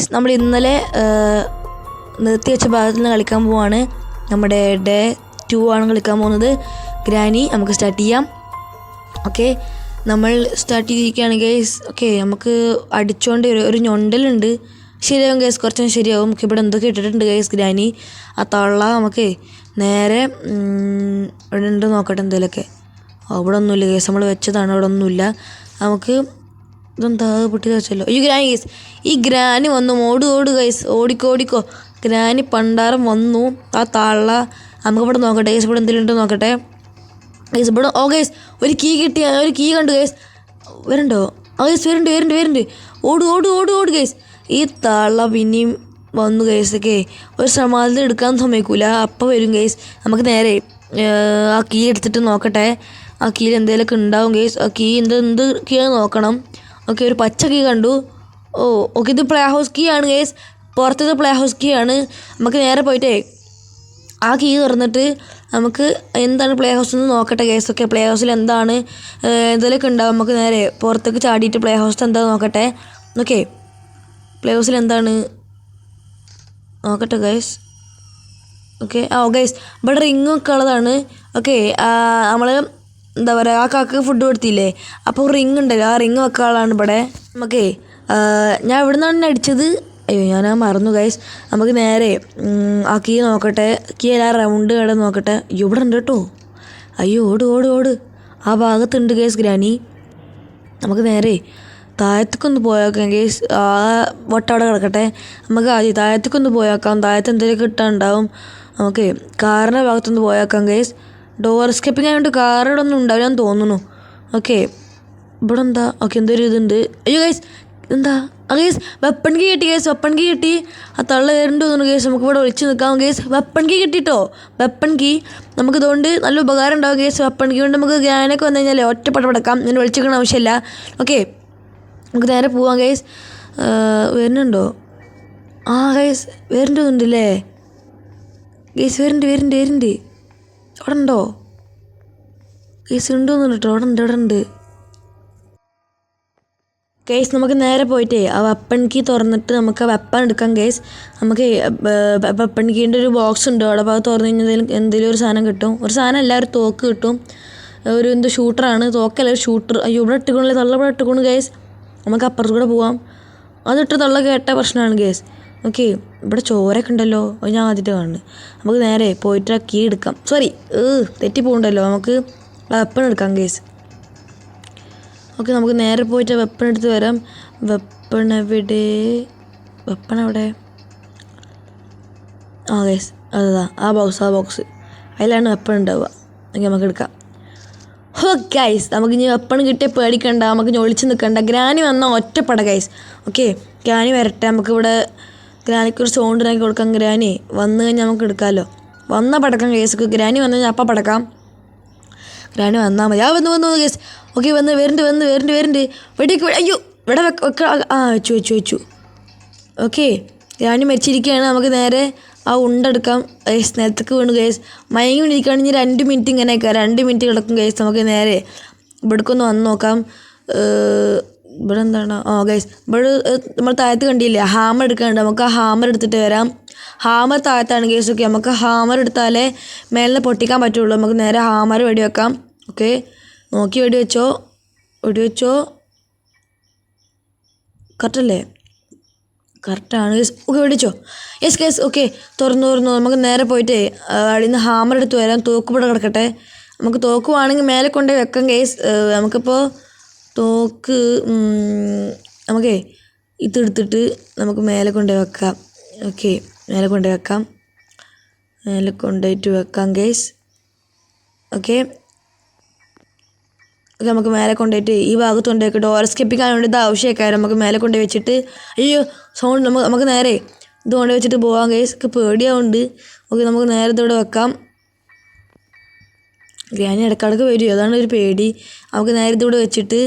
Guys നമ്മൾ ഇന്നലെ നിർത്തി വെച്ച ഭാഗത്ത് നിന്ന് കളിക്കാൻ പോവാണ്. നമ്മുടെ ഡേ ടു ആണ് കളിക്കാൻ പോകുന്നത്. ഗ്രാനി നമുക്ക് സ്റ്റാർട്ട് ചെയ്യാം. ഓക്കെ നമ്മൾ സ്റ്റാർട്ട് ചെയ്തിരിക്കുകയാണ് ഗൈസ്. ഓക്കെ നമുക്ക് അടിച്ചുകൊണ്ട് ഒരു ഒരു ഞൊണ്ടലുണ്ട് ശരിയാവും ഗൈസ് കുറച്ചും ശരിയാവും. നമുക്ക് ഇവിടെ എന്തൊക്കെ ഇട്ടിട്ടുണ്ട് ഗൈസ് ഗ്രാനി? ആ തള്ള നമുക്ക് നേരെ ഇവിടെ ഉണ്ട് നോക്കട്ടെ എന്തെങ്കിലുമൊക്കെ അവിടെ ഒന്നുമില്ല ഗൈസ് നമ്മൾ വെച്ചതാണ് അവിടെ ഒന്നുമില്ല. നമുക്ക് ഇതെന്താ പൊട്ടി വെച്ചല്ലോ? ഈ ഗ്രാനി ഗൈസ് ഈ ഗ്രാനി വന്നു. ഓട് ഓട് ഗൈസ് ഓടിക്കോ ഓടിക്കോ. ഗ്രാനി പണ്ടാരം വന്നു. ആ താള നമുക്ക് ഇവിടെ നോക്കട്ടെ. ഗൈസ് ഇവിടെ എന്തെങ്കിലും നോക്കട്ടെ. ഗൈസ് ഇവിടെ ഓ ഗൈസ് ഒരു കീ കിട്ടിയ ഒരു കീ കണ്ടു ഗൈസ് വരണ്ടോ? ആ ഗൈസ് വരുന്നുണ്ട് വരുന്നുണ്ട് വരുന്നുണ്ട് ഓട് ഓട് ഓട് ഓട് ഗൈസ് ഈ താള പിന്നെയും വന്നു ഗൈസ് ഒക്കെ. ഒരു സമാധാനം എടുക്കാൻ സമ്മതിക്കൂല. അപ്പം വരും ഗൈസ് നമുക്ക് നേരെ ആ കീ എടുത്തിട്ട് നോക്കട്ടെ. ആ കീയിൽ എന്തെങ്കിലുമൊക്കെ ഉണ്ടാവും ഗൈസ് ആ കീ എന്ത് എന്ത് കീ നോക്കണം. ഓക്കെ ഒരു പച്ച കീ കണ്ടു. ഓ ഓക്കെ ഇത് പ്ലേ ഹൗസ് കീ ആണ് ഗേസ് പുറത്തത് പ്ലേ ഹൗസ് കീ ആണ്. നമുക്ക് നേരെ പോയിട്ടേ ആ കീ തുറന്നിട്ട് നമുക്ക് എന്താണ് പ്ലേ ഹൗസ് എന്ന് നോക്കട്ടെ കേസ് ഓക്കെ പ്ലേ ഹൗസിൽ എന്താണ് എന്തെങ്കിലുമൊക്കെ ഉണ്ടാവും. നമുക്ക് നേരെ പുറത്തേക്ക് ചാടിയിട്ട് പ്ലേ ഹൗസിൽ എന്താ നോക്കട്ടെ. ഓക്കെ പ്ലേ ഹൗസിൽ എന്താണ്? നോക്കട്ടെ ഗൈസ് ഓക്കെ ആ ഗൈസ് ഇവിടെ റിങ്ങൊക്കെ ഉള്ളതാണ്. ഓക്കെ നമ്മൾ എന്താ പറയുക ആ കാക്ക ഫുഡ് കൊടുത്തില്ലേ? അപ്പോൾ റിങ് ഉണ്ടല്ലോ ആ റിങ് വെക്കാളാണ് ഇവിടെ. നമുക്കേ ഞാൻ ഇവിടെ നിന്നാണ് അടിച്ചത്. അയ്യോ ഞാൻ ആ മറന്നു ഗൈസ് നമുക്ക് നേരെ ആ കീ നോക്കട്ടെ. കീ എല്ലാം റൗണ്ട് കട നോക്കട്ടെ. അയ്യോ ഇവിടെ ഉണ്ട് കേട്ടോ. അയ്യോ ഓട് ഓട് ഓട്. ആ ഭാഗത്തുണ്ട് ഗൈസ് ഗ്രാനി. നമുക്ക് നേരെ താഴത്തേക്കൊന്ന് പോയേക്കാം ഗൈസ് ആ വട്ടവിടെ കിടക്കട്ടെ. നമുക്ക് ആദ്യം താഴത്തേക്കൊന്ന് പോയേക്കാം. താഴത്ത് എന്തെങ്കിലും കിട്ടാനുണ്ടാവും നമുക്ക് കാറിന്റെ ഭാഗത്തൊന്ന് പോയേക്കാം കേസ് ഡോർ സ്കെപ്പിംഗ് ആയതുകൊണ്ട് കാറിവിടെ ഒന്നും ഉണ്ടാവില്ലെന്ന് തോന്നുന്നു. ഓക്കെ ഇവിടെ എന്താ ഓക്കെ എന്തൊരു ഇതുണ്ട്. അയ്യോ ഗൈസ് എന്താ? ആ ഗേസ് വെപ്പൺ കീ കിട്ടി ഗേസ് വെപ്പൺ കീ കിട്ടി. ആ തള്ള കയറേണ്ടി തോന്നുന്നു ഗേസ് നമുക്ക് ഇവിടെ ഒളിച്ച് നിൽക്കാം ഗേസ് വെപ്പൺ കീ കിട്ടിട്ടോ? വെപ്പൺ കീ നമുക്ക് ഇതുകൊണ്ട് നല്ല ഉപകാരം ഉണ്ടാവും ഗേസ് വെപ്പൺ കീ കൊണ്ട് നമുക്ക് ഗ്യാനൊക്കെ വന്നു കഴിഞ്ഞാൽ ഒറ്റ പടപടക്കാം ഇങ്ങനെ ഒളിച്ചിരിക്കണ ആവശ്യമില്ല. ഓക്കെ നമുക്ക് നേരെ പോവാം ഗൈസ് വരുന്നുണ്ടോ? ആ ഗൈസ് ഉണ്ടല്ലേ ഗൈസ് വരുന്നുണ്ട് വരുന്നുണ്ട് വരുന്നുണ്ട്. അവിടെ ഉണ്ടോ ഉണ്ട് വന്നിട്ടോ കേട്ടോ അവിടെ ഉണ്ട് അവിടെ ഉണ്ട്. കേസ് നമുക്ക് നേരെ പോയിട്ടേ ആ വെപ്പൺ കീ തുറന്നിട്ട് നമുക്ക് വെപ്പൺ എടുക്കാം കേസ് നമുക്ക് വെപ്പൺ കീന്റെ ഒരു ബോക്സ് ഉണ്ട് അവിടെ അപ്പോൾ അത് തുറന്നു കഴിഞ്ഞാൽ എന്തെങ്കിലും ഒരു സാധനം കിട്ടും. ഒരു സാധനം അല്ല ഒരു തോക്ക് കിട്ടും. ഒരു എന്തോ ഷൂട്ടറാണ് തോക്കല്ല ഒരു ഷൂട്ടർ അയ്യോ ഇവിടെ ഇട്ടുകൊണ്ടില്ല തള്ള ഇവിടെ ഇട്ടുകൊണ്ട് കേസ് നമുക്ക് അപ്പുറത്ത് കൂടെ പോവാം. അതിട്ട് തള്ള കേട്ട പ്രശ്നമാണ് ഗൈസ്. ഓക്കെ ഇവിടെ ചോരൊക്കെ ഉണ്ടല്ലോ അത് ഞാൻ ആദ്യത്തെ കാണുന്നത് നമുക്ക് നേരെ പോയിട്ട് ആ കീ എടുക്കാം. സോറി തെറ്റി പോകണ്ടല്ലോ നമുക്ക് വെപ്പൺ എടുക്കാം കേസ് ഓക്കെ നമുക്ക് നേരെ പോയിട്ട് വെപ്പൺ എടുത്ത് വരാം. വെപ്പൺ എവിടെ? വെപ്പൺ എവിടെ ആ കേസ് അതാ ആ ബോക്സ് ആ ബോക്സ് അതിലാണ് വെപ്പൺ ഉണ്ടാവുക. ഓക്കെ നമുക്ക് എടുക്കാം. ഹോ ഗൈസ് നമുക്ക് ഇനി വെപ്പൺ കിട്ടിയ പേടിക്കണ്ട നമുക്ക് ഇനി ഒളിച്ച് നിൽക്കണ്ട. ഗ്രാനി വന്നാൽ ഒറ്റപ്പട ഗൈസ് ഓക്കെ ഗ്രാനി വരട്ടെ നമുക്കിവിടെ ഗ്രാനിക്ക് ഒരു കൊടുക്കാം ഗ്രാനി. വന്നു കഴിഞ്ഞാൽ നമുക്ക് എടുക്കാമല്ലോ വന്ന പടക്കാം കേസൊക്കെ ഗ്രാനി വന്നു കഴിഞ്ഞാൽ അപ്പം പടക്കാം. ഗ്രാനി വന്നാൽ മതി. ആ വന്ന് വന്ന് കേസ്. ഓക്കെ വന്ന് വരുന്നുണ്ട് വന്ന് വരുന്നുണ്ട് വരുന്നുണ്ട് വെടിക്ക് അയ്യോ ഇവിടെ വെക്ക ആ വെച്ചു വെച്ചു വെച്ചു. ഓക്കെ ഗ്രാനി മരിച്ചിരിക്കുകയാണ് നമുക്ക് നേരെ ആ ഉണ്ടെടുക്കാം കേസ് നേരത്തേക്ക് വീണു കേസ്. മയങ്ങി വീണിരിക്കുകയാണെങ്കിൽ രണ്ട് മിനിറ്റ് ഇങ്ങനെ രണ്ട് മിനിറ്റ് കിടക്കും കേസ്. നമുക്ക് നേരെ ഇവിടേക്കൊന്ന് വന്ന് നോക്കാം. ഇവിടെ എന്താണ്? ആ ഗൈസ് ഇവിടെ നമ്മൾ താഴത്ത് കണ്ടില്ലേ? ഹാമർ എടുക്കാനുണ്ട്. നമുക്ക് ആ ഹാമർ എടുത്തിട്ട് വരാം. ഹാമർ താഴത്താണ് ഗൈസ് ഓക്കെ നമുക്ക് ഹാമർ എടുത്താലേ മേലെ പൊട്ടിക്കാൻ പറ്റുള്ളൂ. നമുക്ക് നേരെ ഹാമർ വെടി വെക്കാം. ഓക്കെ നോക്കി വെടി വെച്ചോ? വെടി വെച്ചോ? കറക്റ്റല്ലേ കറക്റ്റാണ് യെസ് ഓക്കെ വെടിച്ചോ യെസ് കേസ് ഓക്കെ തുറന്നു തുറന്നു. നമുക്ക് നേരെ പോയിട്ട് അവിടെ നിന്ന് ഹാമർ എടുത്ത് വരാം. തോക്ക് ഇവിടെ കിടക്കട്ടെ. നമുക്ക് തോക്കുവാണെങ്കിൽ മേലെ കൊണ്ടുപോയി വെക്കാം കേസ് നമുക്കിപ്പോൾ തോക്ക് നമുക്കേ ഇതെടുത്തിട്ട് നമുക്ക് മേലെ കൊണ്ടുപോയി വെക്കാം. ഓക്കെ മേലെ കൊണ്ടുപോയി വെക്കാം. മേലെ കൊണ്ടുപോയിട്ട് വെക്കാം ഗേസ് ഓക്കെ. നമുക്ക് മേലെ കൊണ്ടുപോയിട്ട് ഈ ഭാഗത്ത് കൊണ്ടുപോയിട്ട് ഡോർ സ്കിപ്പിക്കാൻ വേണ്ടി ഇത് ആവശ്യമൊക്കെ നമുക്ക് മേലെ കൊണ്ടുപോയി വെച്ചിട്ട് അയ്യോ സൗണ്ട് നമുക്ക് നമുക്ക് നേരെ ഇത് കൊണ്ടു വെച്ചിട്ട് പോകാം കേസ് പേടിയാവുണ്ട്. ഓക്കെ നമുക്ക് നേരെ ഇതോടെ വെക്കാം. ഗ്രാനി ഇടക്കിടക്ക് വരും. അതാണ് ഒരു പേടി. നമുക്ക് നേരെ ഇതിവിടെ വെച്ചിട്ട്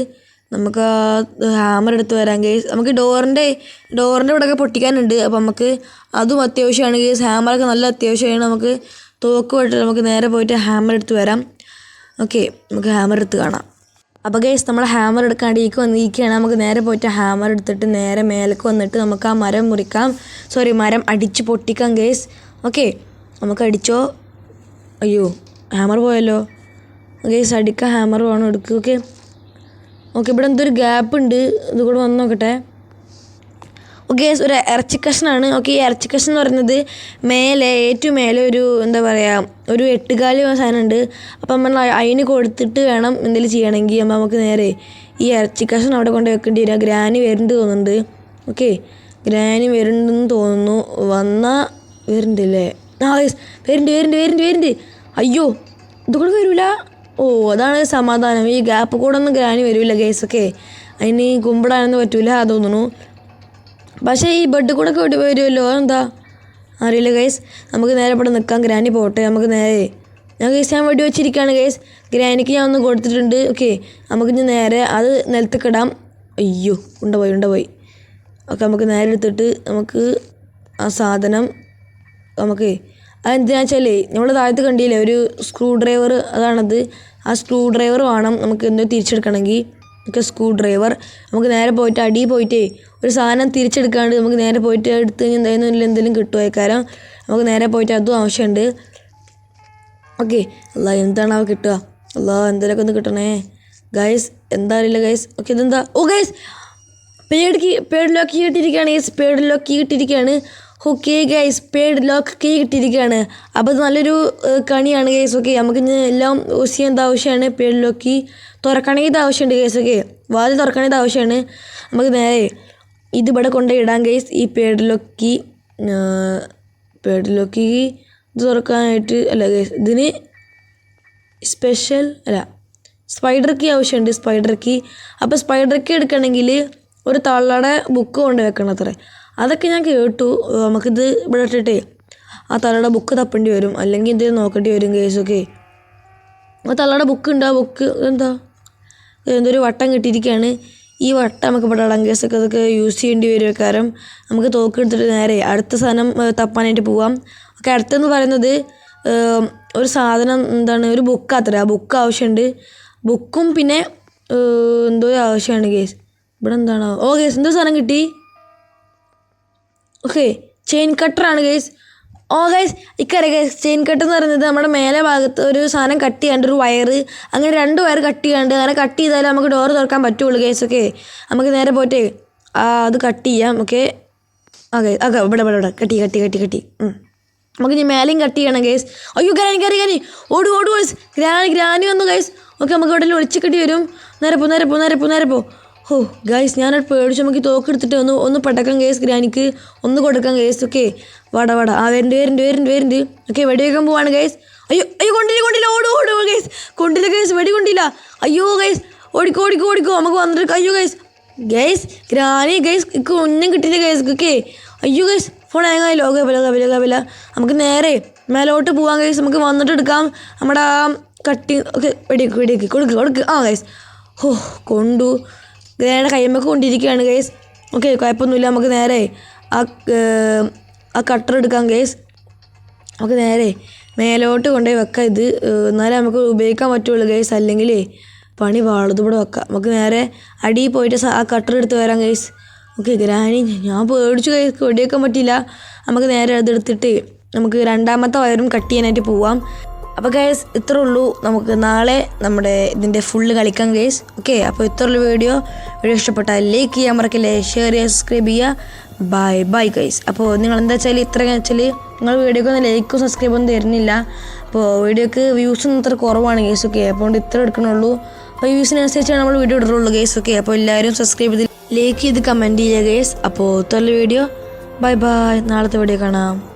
നമുക്ക് ആ ഹാമർ എടുത്ത് വരാം കേസ് നമുക്ക് ഡോറിന്റെ ഡോറിന്റെ ഇവിടെയൊക്കെ പൊട്ടിക്കാനുണ്ട്. അപ്പോൾ നമുക്ക് അതും അത്യാവശ്യമാണ് കേസ് ഹാമറൊക്കെ നല്ല അത്യാവശ്യമാണ്. നമുക്ക് തോക്ക് പോയിട്ട് നമുക്ക് നേരെ പോയിട്ട് ഹാമർ എടുത്ത് വരാം. ഓക്കെ നമുക്ക് ഹാമർ എടുത്ത് കാണാം. അപ്പോൾ ഗൈസ് നമ്മൾ ഹാമർ എടുക്കാണ്ടിരിക്കും വന്നിരിക്കുകയാണ്. നമുക്ക് നേരെ പോയിട്ട് ഹാമർ എടുത്തിട്ട് നേരെ മേലേക്ക് വന്നിട്ട് നമുക്ക് ആ മരം മുറിക്കാം. സോറി മരം അടിച്ച് പൊട്ടിക്കാം ഗൈസ് ഓക്കെ നമുക്ക് അടിച്ചോ? അയ്യോ ഹാമർ പോയല്ലോ. ഗൈസ് അടിക്കാൻ ഹാമർ വേണം. എടുക്കുക ഓക്കെ ഓക്കെ ഇവിടെ എന്തൊരു ഗ്യാപ്പ് ഉണ്ട്. ഇതുകൂടെ വന്ന് നോക്കട്ടെ. ഓക്കെ ഒരു ഇറച്ചി കഷ്ണമാണ് ഓക്കെ ഈ ഇറച്ചി കഷ്ണം എന്ന് പറയുന്നത് മേലെ ഏറ്റവും മേലെ ഒരു എന്താ പറയുക ഒരു എട്ടുകാലി സാധനം ഉണ്ട്. അപ്പം നമ്മൾ അതിന് കൊടുത്തിട്ട് വേണം എന്തെങ്കിലും ചെയ്യണമെങ്കിൽ അപ്പം നമുക്ക് നേരെ ഈ ഇറച്ചി കഷ്ണം അവിടെ കൊണ്ട് വെക്കേണ്ടി വരിക ഗ്രാനി വരുന്നുണ്ട് തോന്നുന്നുണ്ട്. ഓക്കെ ഗ്രാനി വരുന്നുണ്ടെന്ന് തോന്നുന്നു. വന്നാൽ വരുന്നുണ്ട് അല്ലേ? ആ വരുന്നുണ്ട് വരുന്നുണ്ട് വരുന്നുണ്ട് വരുന്നുണ്ട്. അയ്യോ ഇതുകൂടെ വരില്ല വരൂല. ഓ അതാണ് സമാധാനം. ഈ ഗ്യാപ്പ് കൂടെ ഒന്നും ഗ്രാനി വരില്ല കേസൊക്കെ അതിന് കുമ്പിടാനൊന്നും പറ്റൂല തോന്നുന്നു പക്ഷേ ഈ ബെഡ് കൂടെ ഒക്കെ വരുമല്ലോ അതെന്താ? അറിയില്ല ഗൈസ് നമുക്ക് നേരെ ഇവിടെ നിൽക്കാം ഗ്രാനി പോട്ടെ. നമുക്ക് നേരെ. ഞാൻ ഗൈസ് ഞാൻ വെടി വെച്ചിരിക്കുകയാണ് ഗൈസ് ഗ്രാനിക്ക് ഞാൻ ഒന്ന് കൊടുത്തിട്ടുണ്ട്. ഓക്കെ നമുക്ക് ഇനി നേരെ അത് നിലത്തേക്ക് ഇടാം. അയ്യോ ഉണ്ടപോയി ഉണ്ടപോയി ഓക്കെ നമുക്ക് നേരെ എടുത്തിട്ട് നമുക്ക് ആ സാധനം നമുക്ക് അതെന്തിനാ വെച്ചാൽ നമ്മൾ താഴത്ത് കണ്ടില്ലേ ഒരു സ്ക്രൂ ഡ്രൈവർ അതാണത്. ആ സ്ക്രൂ ഡ്രൈവർ വേണം നമുക്ക് എന്തോ തിരിച്ചെടുക്കണമെങ്കിൽ. നമുക്ക് സ്ക്രൂ ഡ്രൈവർ നമുക്ക് നേരെ പോയിട്ട് അടി പോയിട്ടേ ഒരു സാധനം തിരിച്ചെടുക്കാണ്ട് നമുക്ക് നേരെ പോയിട്ട് എടുത്ത് കഴിഞ്ഞാൽ എന്തായാലും എന്തെങ്കിലും കിട്ടുമോ കാരണം നമുക്ക് നേരെ പോയിട്ട് അതും ആവശ്യമുണ്ട് ഓക്കെ അല്ല എന്താണ് കിട്ടുക? അല്ല എന്തെങ്കിലുമൊക്കെ ഒന്ന് കിട്ടണേ. ഗൈസ് എന്താ അറിയില്ല ഗൈസ്. ഓക്കെ ഇതെന്താ? ഓ guys pad key padlock key കിട്ടിയിരിക്കുകയാണ് ഗൈസ് പേഡ് ലോക്ക് കീ കിട്ടിയിരിക്കുകയാണ് okay guys padlock key കിട്ടിയിരിക്കുകയാണ്. അപ്പോൾ നല്ലൊരു കണിയാണ് ഗൈസ് ഓക്കെ നമുക്ക് ഇനി എല്ലാം യൂസ് ചെയ്യേണ്ട ആവശ്യമാണ് പേഡ് ലോക്ക് കീ തുറക്കണമെങ്കിൽ ഇത് ആവശ്യമുണ്ട് ഗൈസ് ഓക്കെ വാതിൽ തുറക്കണമെങ്കിൽ ഇത് ആവശ്യമാണ്. നമുക്ക് നേരെ ഇതിവിടെ കൊണ്ടുപോയി ഇടാം ഗൈസ് ഈ padlock key padlock key ഇത് തുറക്കാനായിട്ട് അല്ല ഗൈസ് ഇതിന് സ്പെഷ്യൽ അല്ല സ്പൈഡർ കീ ആവശ്യമുണ്ട് സ്പൈഡർ കീ അപ്പോൾ സ്പൈഡർ കീ എടുക്കണമെങ്കിൽ ഒരു തള്ളയുടെ ബുക്ക് കൊണ്ട് വെക്കണം അത്രേ. അതൊക്കെ ഞാൻ കേട്ടു. നമുക്കിത് ഇവിടെ ഇട്ടിട്ടേ ആ തള്ളയുടെ ബുക്ക് തപ്പേണ്ടി വരും. അല്ലെങ്കിൽ എന്തെങ്കിലും നോക്കേണ്ടി വരും കേസൊക്കെ. ആ തള്ളയുടെ ബുക്ക് ഉണ്ട്. ആ ബുക്ക് എന്താ? എന്തൊരു വട്ടം കിട്ടിയിരിക്കുകയാണ്. ഈ വട്ടം നമുക്ക് ഇവിടെ ഇടാൻ കേസൊക്കെ. അതൊക്കെ യൂസ് ചെയ്യേണ്ടി വരും കാരണം നമുക്ക് തോക്കെടുത്തിട്ട് നേരെ അടുത്ത സാധനം തപ്പാനായിട്ട് പോവാം. ഓക്കെ അടുത്തെന്ന് പറയുന്നത് ഒരു സാധനം എന്താണ്? ഒരു ബുക്ക് അത്ര. ആ ബുക്ക് ആവശ്യമുണ്ട്. ബുക്കും പിന്നെ എന്തോ ആവശ്യമാണ് കേസ്. ഇവിടെ എന്താണ്? ഓ കേസ് എന്തോ സാധനം കിട്ടി? ഓക്കെ ചെയിൻ കട്ടറാണ് ഗൈസ് ഓ ഗൈസ് ഇക്കറിയ ഗൈസ് ചെയിൻ കട്ട് എന്ന് പറയുന്നത് നമ്മുടെ മേലെ ഭാഗത്ത് ഒരു സാധനം കട്ട് ചെയ്യാണ്ട് ഒരു വയറ് അങ്ങനെ രണ്ട് വയർ കട്ട് ചെയ്യാണ്ട് അങ്ങനെ കട്ട് ചെയ്താലേ നമുക്ക് ഡോർ തുറക്കാൻ പറ്റുള്ളൂ ഗൈസ് ഓക്കെ? നമുക്ക് നേരെ പോയിട്ട് ആ അത് കട്ട് ചെയ്യാം ഓക്കെ? ഓക്കെ ഓക്കെ ഇവിടെ ഇവിടെ ഇവിടെ കട്ടി കട്ടി കട്ടി കട്ടി നമുക്ക് ഇനി മേലെയും കട്ട് ചെയ്യണം ഗൈസ് അയ്യോ ഗ്രാനി കയറി കറി ഓട് ഓട് ഗൈസ് ഗ്രാനി ഗ്രാനി വന്നു ഗൈസ് ഓക്കെ നമുക്ക് ഇവിടെ ഒളിച്ച് കെട്ടി വരും. നേരെ പോ നേരെ പോ നേരെ പോ നേരെ പോ. ഓ ഗൈസ് ഞാനൊരു പേടിച്ച്. നമുക്ക് തോക്കെടുത്തിട്ട് ഒന്ന് ഒന്ന് പടക്കാം കേസ് ഗ്രാനിക്ക് ഒന്ന് കൊടുക്കാം കേസ് ഓക്കെ വട വട. ആ വരുന്നുണ്ട് വരുന്നുണ്ട് വരുന്നുണ്ട് വരുന്നുണ്ട് ഓക്കെ വെടിവെക്കാൻ പോവാണ് ഗൈസ് അയ്യോ അയ്യോ കൊണ്ടില്ല കൊണ്ടില്ല ഓടു ഓട് ഗൈസ് കൊണ്ടില്ല ഗൈസ് വെടി കൊണ്ടില്ല അയ്യോ ഗൈസ് ഓടിക്കോ ഓടിക്കോ ഓടിക്കോ. നമുക്ക് വന്നിട്ട് അയ്യോ ഗൈസ് ഗൈസ് ഗ്രാനി ഗൈസ് ഇക്ക് ഒന്നും കിട്ടില്ല ഗൈസ് ഓക്കെ അയ്യോ ഗൈസ് ഫോൺ ഏങ്ങായി ലോക വില വില വില നമുക്ക് നേരെ മേലോട്ട് പോവാം ഗൈസ് നമുക്ക് വന്നിട്ട് എടുക്കാം. നമ്മുടെ ആ കട്ടി ഓക്കെ വെടിക്ക് വെടിക്ക് കൊടുക്ക് കൊടുക്ക്. ആ ഗൈസ് ഹോ കൊണ്ടു. ഗ്രേയുടെ കയ്യമ്മക്ക് കൊണ്ടിരിക്കുകയാണ് ഗൈസ് ഓക്കെ കുഴപ്പമൊന്നുമില്ല. നമുക്ക് നേരെ ആ ആ കട്ടർ എടുക്കാം ഗൈസ് നമുക്ക് നേരെ മേലോട്ട് കൊണ്ടുപോയി വെക്കാം. ഇത് എന്നാലേ നമുക്ക് ഉപയോഗിക്കാൻ പറ്റുള്ളൂ ഗൈസ് അല്ലെങ്കിൽ പണി വാളതുകൂടെ വെക്കാം. നമുക്ക് നേരെ അടിയിൽ പോയിട്ട് ആ കട്ടർ എടുത്ത് വരാം ഗൈസ് ഓക്കെ ഗ്രാനി ഞാൻ പേടിച്ചു ഗൈസ് വെടിവെക്കാൻ പറ്റില്ല നമുക്ക് നേരെ അതെടുത്തിട്ട് നമുക്ക് രണ്ടാമത്തെ വയറും കട്ട് ചെയ്യാനായിട്ട് പോവാം. അപ്പോൾ ഗൈസ് ഇത്ര ഉള്ളൂ. നമുക്ക് നാളെ നമ്മുടെ ഇതിന്റെ ഫുള്ള് കളിക്കാം ഗൈസ് ഓക്കെ അപ്പോൾ ഇത്ര ഉള്ള വീഡിയോ വീഡിയോ ഇഷ്ടപ്പെട്ടാൽ ലൈക്ക് ചെയ്യാൻ മറക്കില്ലേ? ഷെയർ ചെയ്യുക സബ്സ്ക്രൈബ് ചെയ്യുക. ബൈ ബൈ ഗൈസ് അപ്പോൾ നിങ്ങൾ എന്താ വെച്ചാൽ ഇത്ര വെച്ചാൽ നിങ്ങൾ വീഡിയോക്ക് ഒന്നും ലൈക്കും സബ്സ്ക്രൈബും ഒന്നും തരുന്നില്ല. അപ്പോൾ വീഡിയോക്ക് വ്യൂസ് ഒന്നും ഇത്ര കുറവാണ് ഗൈസ് ഓക്കെ അപ്പോൾ ഇത്ര എടുക്കണുള്ളൂ. അപ്പോൾ വ്യൂസിനനുസരിച്ചാണ് നമ്മൾ വീഡിയോ ഇടുള്ളൂ ഗൈസ് ഓക്കെ അപ്പോൾ എല്ലാവരും സബ്സ്ക്രൈബ് ചെയ്ത് ലൈക്ക് ചെയ്ത് കമന്റ് ചെയ്യുക ഗൈസ് അപ്പോൾ ഇത്ര വീഡിയോ ബൈ ബൈ നാളത്തെ വീഡിയോ കാണാം.